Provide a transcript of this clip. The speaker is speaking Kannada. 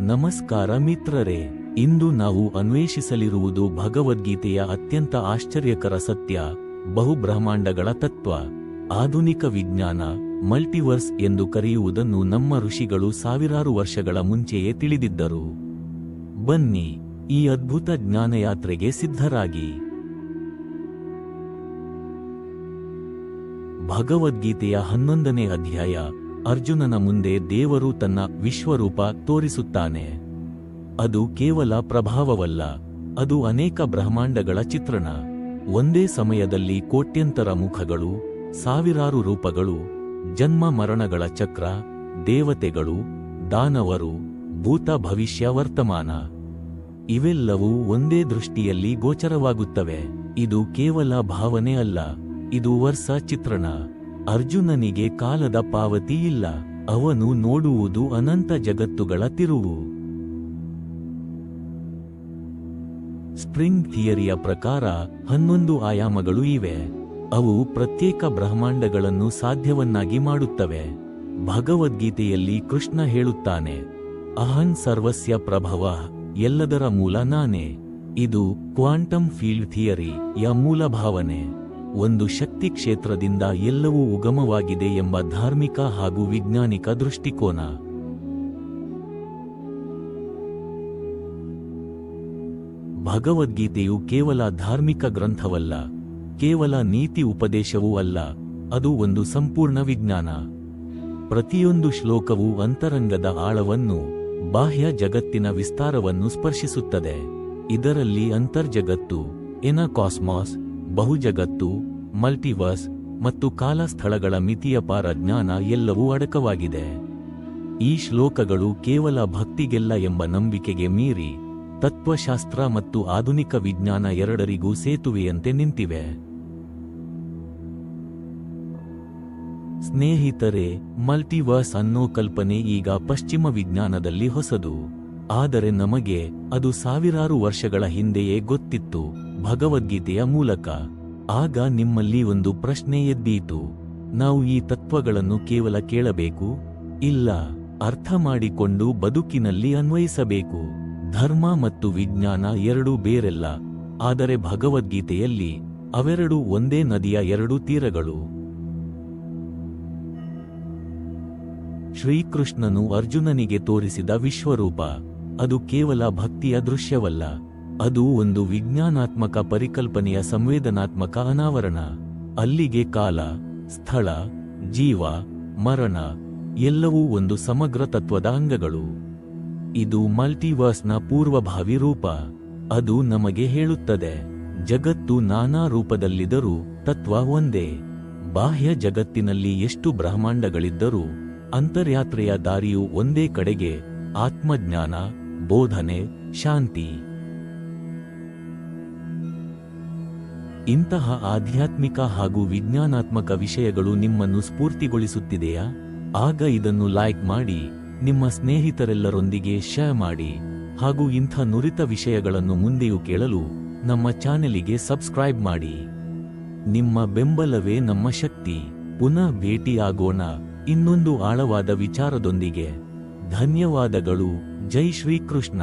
ನಮಸ್ಕಾರ ಮಿತ್ರರೇ, ಇಂದು ನಾವು ಅನ್ವೇಷಿಸಲಿರುವುದು ಭಗವದ್ಗೀತೆಯ ಅತ್ಯಂತ ಆಶ್ಚರ್ಯಕರ ಸತ್ಯ, ಬಹುಬ್ರಹ್ಮಾಂಡಗಳ ತತ್ವ, ಆಧುನಿಕ ವಿಜ್ಞಾನ, ಮಲ್ಟಿವರ್ಸ್ ಎಂದು ಕರೆಯುವುದನ್ನು ನಮ್ಮ ಋಷಿಗಳು ಸಾವಿರಾರು ವರ್ಷಗಳ ಮುಂಚೆಯೇ ತಿಳಿದಿದ್ದರು. ಬನ್ನಿ, ಈ ಅದ್ಭುತ ಜ್ಞಾನಯಾತ್ರೆಗೆ ಸಿದ್ಧರಾಗಿ. ಭಗವದ್ಗೀತೆಯ ಹನ್ನೊಂದನೇ ಅಧ್ಯಾಯ ಅರ್ಜುನನ ಮುಂದೆ ದೇವರು ತನ್ನ ವಿಶ್ವರೂಪ ತೋರಿಸುತ್ತಾನೆ. ಅದು ಕೇವಲ ಪ್ರಭಾವವಲ್ಲ, ಅದು ಅನೇಕ ಬ್ರಹ್ಮಾಂಡಗಳ ಚಿತ್ರಣ. ಒಂದೇ ಸಮಯದಲ್ಲಿ ಕೋಟ್ಯಂತರ ಮುಖಗಳು, ಸಾವಿರಾರು ರೂಪಗಳು, ಜನ್ಮ ಮರಣಗಳ ಚಕ್ರ, ದೇವತೆಗಳು, ದಾನವರು, ಭೂತ ಭವಿಷ್ಯ ವರ್ತಮಾನ. ಇವೆಲ್ಲವೂ ಒಂದೇ ದೃಷ್ಟಿಯಲ್ಲಿ ಗೋಚರವಾಗುತ್ತವೆ. ಇದು ಕೇವಲ ಭಾವನೆ ಅಲ್ಲ, ಇದು ವರ್ಷ ಚಿತ್ರಣ. ಅರ್ಜುನನಿಗೆ ಕಾಲದ ಪಾವತಿ ಇಲ್ಲ ಅವನು ನೋಡುವುದು ಅನಂತ ಜಗತ್ತುಗಳ ತಿರುವು. ಸ್ಪ್ರಿಂಗ್ ಥಿಯರಿಯ ಪ್ರಕಾರ ಹನ್ನೊಂದು ಆಯಾಮಗಳು ಇವೆ. ಅವು ಪ್ರತ್ಯೇಕ ಬ್ರಹ್ಮಾಂಡಗಳನ್ನು ಸಾಧ್ಯವನ್ನಾಗಿ ಮಾಡುತ್ತವೆ. ಭಗವದ್ಗೀತೆಯಲ್ಲಿ ಕೃಷ್ಣ ಹೇಳುತ್ತಾನೆ, ಅಹಂ ಸರ್ವಸ್ಯ ಪ್ರಭವ, ಎಲ್ಲದರ ಮೂಲ ನಾನೇ. ಇದು ಕ್ವಾಂಟಮ್ ಫೀಲ್ಡ್ ಥಿಯರಿ ಯ ಮೂಲ ಭಾವನೆ. ಒಂದು ಶಕ್ತಿ ಕ್ಷೇತ್ರದಿಂದ ಎಲ್ಲವೂ ಉಗಮವಾಗಿದೆ ಎಂಬ ಧಾರ್ಮಿಕ ಹಾಗೂ ವಿಜ್ಞಾನಿಕ ದೃಷ್ಟಿಕೋನ. ಭಗವದ್ಗೀತೆಯು ಕೇವಲ ಧಾರ್ಮಿಕ ಗ್ರಂಥವಲ್ಲ, ಕೇವಲ ನೀತಿ ಉಪದೇಶವೂ ಅಲ್ಲ, ಅದು ಒಂದು ಸಂಪೂರ್ಣ ವಿಜ್ಞಾನ. ಪ್ರತಿಯೊಂದು ಶ್ಲೋಕವು ಅಂತರಂಗದ ಆಳವನ್ನು, ಬಾಹ್ಯ ಜಗತ್ತಿನ ವಿಸ್ತಾರವನ್ನು ಸ್ಪರ್ಶಿಸುತ್ತದೆ. ಇದರಲ್ಲಿ ಅಂತರ್ಜಗತ್ತು, ಎನ ಕಾಸ್ಮಾಸ್ ಬಹುಜಗತ್ತು, ಮಲ್ಟಿವರ್ಸ್ ಮತ್ತು ಕಾಲಸ್ಥಳಗಳ ಮಿತಿಯ ಪಾರ ಜ್ಞಾನ ಎಲ್ಲವೂ ಅಡಕವಾಗಿದೆ. ಈ ಶ್ಲೋಕಗಳು ಕೇವಲ ಭಕ್ತಿಗೆಲ್ಲ ಎಂಬ ನಂಬಿಕೆಗೆ ಮೀರಿ, ತತ್ವಶಾಸ್ತ್ರ ಮತ್ತು ಆಧುನಿಕ ವಿಜ್ಞಾನ ಎರಡರಿಗೂ ಸೇತುವೆಯಂತೆ ನಿಂತಿವೆ. ಸ್ನೇಹಿತರೆ, ಮಲ್ಟಿವರ್ಸ್ ಅನ್ನೋ ಕಲ್ಪನೆ ಈಗ ಪಶ್ಚಿಮ ವಿಜ್ಞಾನದಲ್ಲಿ ಹೊಸದು. ಆದರೆ ನಮಗೆ ಅದು ಸಾವಿರಾರು ವರ್ಷಗಳ ಹಿಂದೆಯೇ ಗೊತ್ತಿತ್ತು. ಭಗವದ್ಗೀತೆಯ ಮೂಲಕ. ಆಗ ನಿಮ್ಮಲ್ಲಿ ಒಂದು ಪ್ರಶ್ನೆ ಎದ್ದೀತು ನಾವು ಈ ತತ್ವಗಳನ್ನು ಕೇವಲ ಕೇಳಬೇಕು. ಇಲ್ಲ, ಅರ್ಥ ಮಾಡಿಕೊಂಡು ಬದುಕಿನಲ್ಲಿ ಅನ್ವಯಿಸಬೇಕು. ಧರ್ಮ ಮತ್ತು ವಿಜ್ಞಾನ ಎರಡೂ ಬೇರೆಲ್ಲ. ಆದರೆ ಭಗವದ್ಗೀತೆಯಲ್ಲಿ ಅವೆರಡೂ ಒಂದೇ ನದಿಯ ಎರಡು ತೀರಗಳು. ಶ್ರೀಕೃಷ್ಣನು ಅರ್ಜುನನಿಗೆ ತೋರಿಸಿದ ವಿಶ್ವರೂಪ. ಅದು ಕೇವಲ ಭಕ್ತಿಯ ದೃಶ್ಯವಲ್ಲ. ಅದು ಒಂದು ವಿಜ್ಞಾನಾತ್ಮಕ ಪರಿಕಲ್ಪನೆಯ ಸಂವೇದನಾತ್ಮಕ ಅನಾವರಣ. ಅಲ್ಲಿಗೆ ಕಾಲ, ಸ್ಥಳ, ಜೀವ, ಮರಣ ಎಲ್ಲವೂ ಒಂದು ಸಮಗ್ರ ತತ್ವದ ಅಂಗಗಳು. ಇದು ಮಲ್ಟಿವರ್ಸ್ನ ಪೂರ್ವಭಾವಿ ರೂಪ. ಅದು ನಮಗೆ ಹೇಳುತ್ತದೆ, ಜಗತ್ತು ನಾನಾ ರೂಪದಲ್ಲಿದ್ದರೂ ತತ್ವ ಒಂದೇ. ಬಾಹ್ಯ ಜಗತ್ತಿನಲ್ಲಿ ಎಷ್ಟು ಬ್ರಹ್ಮಾಂಡಗಳಿದ್ದರೂ ಅಂತರ್ಯಾತ್ರೆಯ ದಾರಿಯು ಒಂದೇ ಕಡೆಗೆ ಆತ್ಮಜ್ಞಾನ, ಬೋಧನೆ, ಶಾಂತಿ. ಇಂತಹ ಆಧ್ಯಾತ್ಮಿಕ ಹಾಗೂ ವಿಜ್ಞಾನಾತ್ಮಕ ವಿಷಯಗಳು ನಿಮ್ಮನ್ನು ಸ್ಫೂರ್ತಿಗೊಳಿಸುತ್ತಿದೆಯಾ? ಆಗ ಇದನ್ನು ಲೈಕ್ ಮಾಡಿ, ನಿಮ್ಮ ಸ್ನೇಹಿತರೆಲ್ಲರೊಂದಿಗೆ ಶೇರ್ ಮಾಡಿ ಹಾಗೂ ಇಂಥ ನುರಿತ ವಿಷಯಗಳನ್ನು ಮುಂದೆಯೂ ಕೇಳಲು ನಮ್ಮ ಚಾನೆಲಿಗೆ ಸಬ್ಸ್ಕ್ರೈಬ್ ಮಾಡಿ. ನಿಮ್ಮ ಬೆಂಬಲವೇ ನಮ್ಮ ಶಕ್ತಿ. ಪುನಃ ಭೇಟಿಯಾಗೋಣ. ಇನ್ನೊಂದು ಆಳವಾದ ವಿಚಾರದೊಂದಿಗೆ. ಧನ್ಯವಾದಗಳು. ಜೈ ಶ್ರೀಕೃಷ್ಣ.